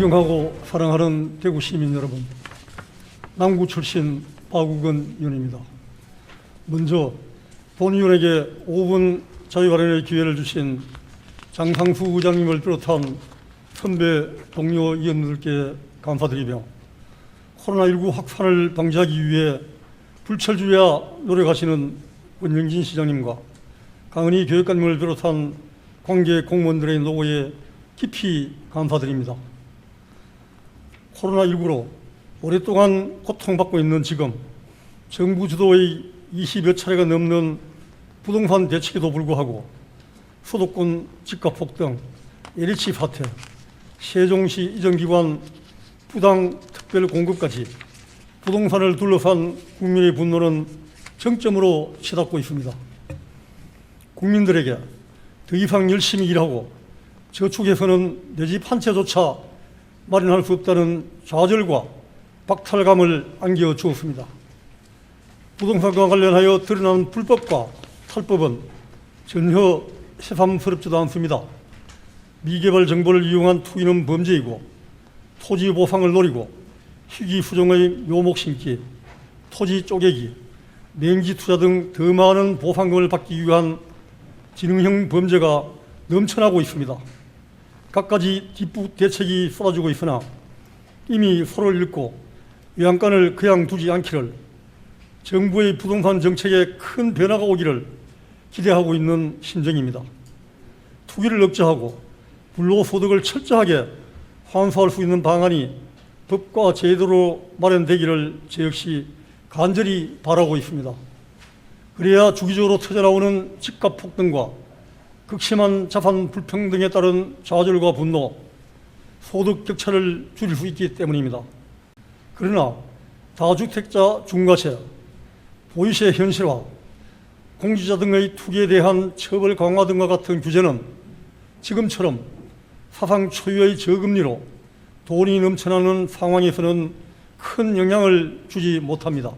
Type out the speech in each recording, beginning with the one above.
존경하고 사랑하는 대구 시민 여러분, 남구 출신 박우건 의원입니다. 먼저 본 의원에게 5분 자유 발언의 기회를 주신 장상수 의장님을 비롯한 선배 동료 의원들께 감사드리며 코로나19 확산을 방지하기 위해 불철주야 노력하시는 원영진 시장님과 강은희 교육감님을 비롯한 관계 공무원들의 노고에 깊이 감사드립니다. 코로나19로 오랫동안 고통받고 있는 지금 정부 주도의 20여 차례가 넘는 부동산 대책에도 불구하고 수도권 집값 폭등, LH 사태, 세종시 이전기관 부당 특별 공급까지 부동산을 둘러싼 국민의 분노는 정점으로 치닫고 있습니다. 국민들에게 더 이상 열심히 일하고 저축해서는 내 집 한 채조차 마련할 수 없다는 좌절과 박탈감을 안겨 주었습니다. 부동산과 관련하여 드러난 불법과 탈법은 전혀 새삼스럽지도 않습니다. 미개발 정보를 이용한 투기는 범죄이고 토지 보상을 노리고 희귀 수종의 묘목 심기, 토지 쪼개기, 맹지 투자 등 더 많은 보상금을 받기 위한 지능형 범죄가 넘쳐나고 있습니다. 갖가지 뒷부 대책이 쏟아지고 있으나 이미 소를 잃고 외양간을 그냥 두지 않기를 정부의 부동산 정책에 큰 변화가 오기를 기대하고 있는 심정입니다. 투기를 억제하고 불로소득을 철저하게 환수할 수 있는 방안이 법과 제도로 마련되기를 제 역시 간절히 바라고 있습니다. 그래야 주기적으로 터져나오는 집값 폭등과 극심한 자산 불평등에 따른 좌절과 분노, 소득 격차를 줄일 수 있기 때문입니다. 그러나 다주택자 중과세, 보유세 현실화, 공시자 등의 투기에 대한 처벌 강화 등과 같은 규제는 지금처럼 사상 초유의 저금리로 돈이 넘쳐나는 상황에서는 큰 영향을 주지 못합니다.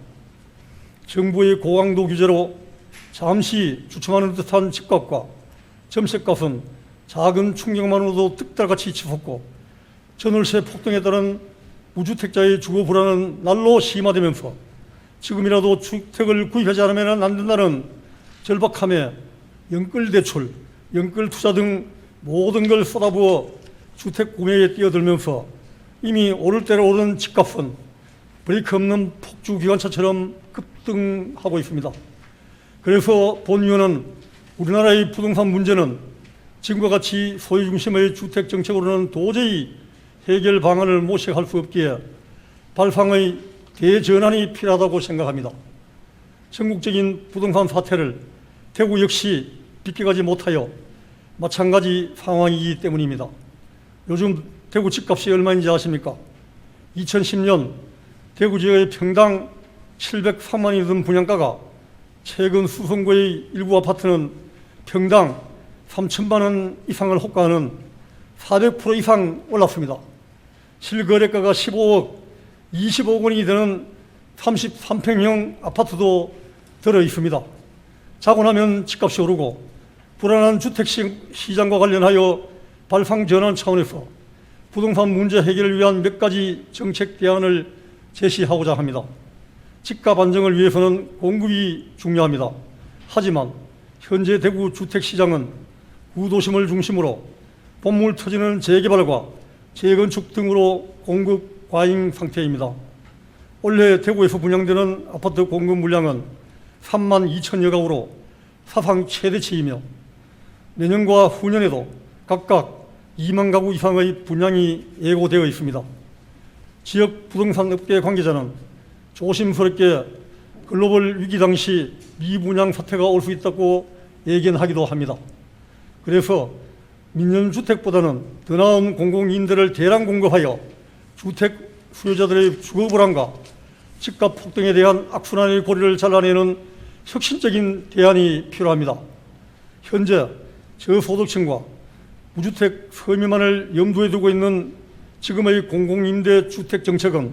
정부의 고강도 규제로 잠시 주춤하는 듯한 집값과 점세값은 작은 충격만으로도 득달같이 치솟고 전월세 폭등에 따른 무주택자의 주거 불안은 날로 심화되면서 지금이라도 주택을 구입하지 않으면 안 된다는 절박함에 연끌 대출, 연끌 투자 등 모든 걸 쏟아부어 주택 구매에 뛰어들면서 이미 오를 대로 오른 집값은 브레이크 없는 폭주 기관차처럼 급등하고 있습니다. 그래서 본 의원은 우리나라의 부동산 문제는 지금과 같이 소유 중심의 주택 정책으로는 도저히 해결 방안을 모색할 수 없기에 발상의 대전환이 필요하다고 생각합니다. 전국적인 부동산 사태를 대구 역시 비껴가지 못하여 마찬가지 상황이기 때문입니다. 요즘 대구 집값이 얼마인지 아십니까? 2010년 대구 지역의 평당 703만 원이 든 분양가가 최근 수성구의 일부 아파트는 평당 3천만 원 이상을 호가하는 400% 이상 올랐습니다. 실거래가가 15억, 20억 원이 되는 33평형 아파트도 들어 있습니다. 자고 나면 집값이 오르고 불안한 주택 시- 시장과 관련하여 발상 전환 차원에서 부동산 문제 해결을 위한 몇 가지 정책 대안을 제시하고자 합니다. 집값 안정을 위해서는 공급이 중요합니다. 하지만 현재 대구 주택 시장은 구도심을 중심으로 본물 터지는 재개발과 재건축 등으로 공급 과잉 상태입니다. 올해 대구에서 분양되는 아파트 공급 물량은 3만 2천여 가구로 사상 최대치이며 내년과 후년에도 각각 2만 가구 이상의 분양이 예고되어 있습니다. 지역 부동산 업계 관계자는 조심스럽게 글로벌 위기 당시 미분양 사태가 올 수 있다고 예견하기도 합니다. 그래서 민연주택보다는 더 나은 공공임대를 대량 공급하여 주택 수요자들의 주거 불안과 집값 폭등에 대한 악순환의 고리를 잘라내는 혁신적인 대안이 필요합니다. 현재 저소득층과 무주택 서민만을 염두에 두고 있는 지금의 공공임대 주택 정책은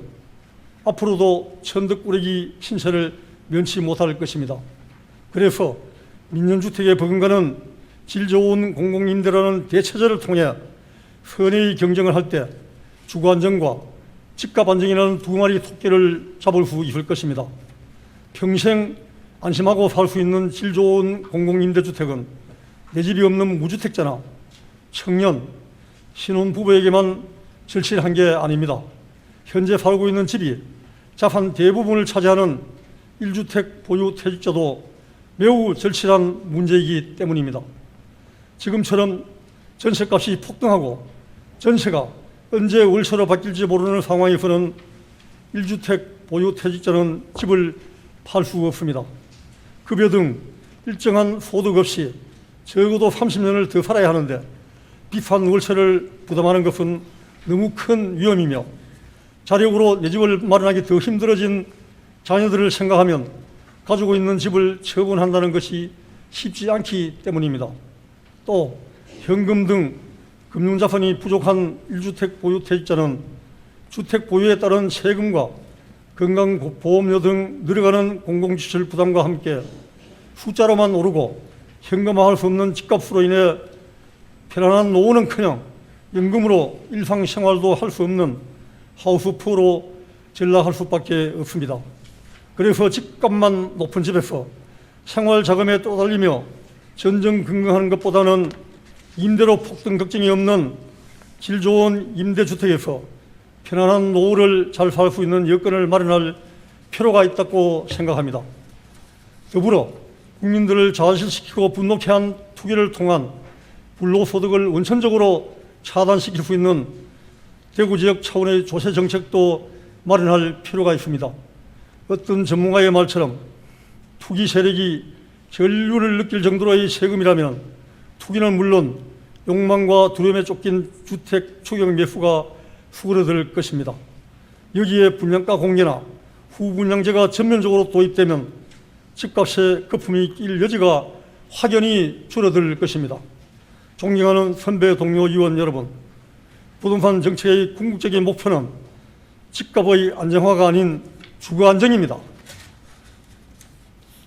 앞으로도 천덕꾸러기 신세를 면치 못할 것입니다. 그래서 민연주택에 버금가는 질 좋은 공공임대라는 대체제를 통해 선의 경쟁을 할 때 주거 안정과 집값 안정이라는 두 마리 토끼를 잡을 수 있을 것입니다. 평생 안심하고 살 수 있는 질 좋은 공공임대주택은 내 집이 없는 무주택자나 청년, 신혼부부에게만 절실한 게 아닙니다. 현재 살고 있는 집이 자산 대부분을 차지하는 1주택 보유 퇴직자도 매우 절실한 문제이기 때문입니다. 지금처럼 전세값이 폭등하고 전세가 언제 월세로 바뀔지 모르는 상황에서는 1주택 보유 퇴직자는 집을 팔 수 없습니다. 급여 등 일정한 소득 없이 적어도 30년을 더 살아야 하는데 비싼 월세를 부담하는 것은 너무 큰 위험이며 자력으로 내 집을 마련하기 더 힘들어진 자녀들을 생각하면 가지고 있는 집을 처분한다는 것이 쉽지 않기 때문입니다. 또 현금 등 금융자산이 부족한 1주택 보유 퇴직자는 주택 보유에 따른 세금과 건강보험료 등 늘어가는 공공지출 부담과 함께 숫자로만 오르고 현금화할 수 없는 집값으로 인해 편안한 노후는커녕 연금으로 일상생활도 할 수 없는 하우스푸어로 전락할 수밖에 없습니다. 그래서 집값만 높은 집에서 생활 자금에 떠달리며 전전긍긍하는 것보다는 임대료 폭등 걱정이 없는 질 좋은 임대주택에서 편안한 노후를 잘 살 수 있는 여건을 마련할 필요가 있다고 생각합니다. 더불어 국민들을 좌절시키고 분노케 한 투기를 통한 불로소득을 원천적으로 차단시킬 수 있는 대구 지역 차원의 조세 정책도 마련할 필요가 있습니다. 어떤 전문가의 말처럼 투기 세력이 전류를 느낄 정도로의 세금이라면 투기는 물론 욕망과 두려움에 쫓긴 주택 추경 매수가 수그러들 것입니다. 여기에 분양가 공개나 후분양제가 전면적으로 도입되면 집값에 거품이 낄 여지가 확연히 줄어들 것입니다. 존경하는 선배 동료 의원 여러분, 부동산 정책의 궁극적인 목표는 집값의 안정화가 아닌 주거 안정입니다.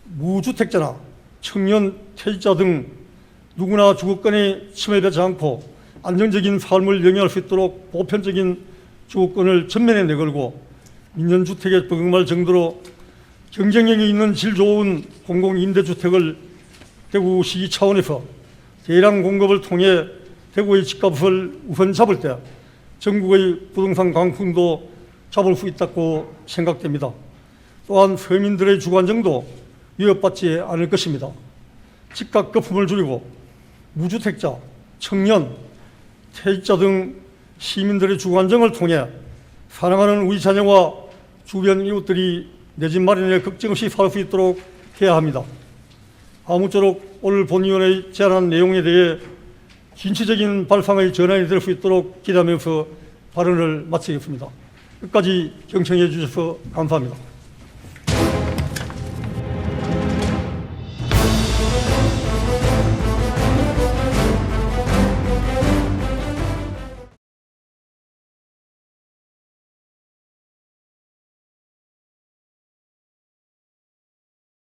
무주택자나 청년, 퇴직자 등 누구나 주거권에 침해되지 않고 안정적인 삶을 영위할 수 있도록 보편적인 주거권을 전면에 내걸고 민연주택에 버금갈 정도로 경쟁력이 있는 질 좋은 공공임대주택을 대구시 차원에서 대량 공급을 통해 대구의 집값을 우선 잡을 때 전국의 부동산 강풍도 잡을 수 있다고 생각됩니다. 또한 서민들의 주거 안정도 위협받지 않을 것입니다. 집값 거품을 줄이고 무주택자, 청년, 퇴직자 등 시민들의 주거 안정을 통해 사랑하는 우리 자녀와 주변 이웃들이 내 집 마련에 걱정 없이 살 수 있도록 해야 합니다. 아무쪼록 오늘 본위원회 제안한 내용에 대해 진취적인 발상의 전환이 될 수 있도록 기대하면서 발언을 마치겠습니다. 끝까지 경청해 주셔서 감사합니다.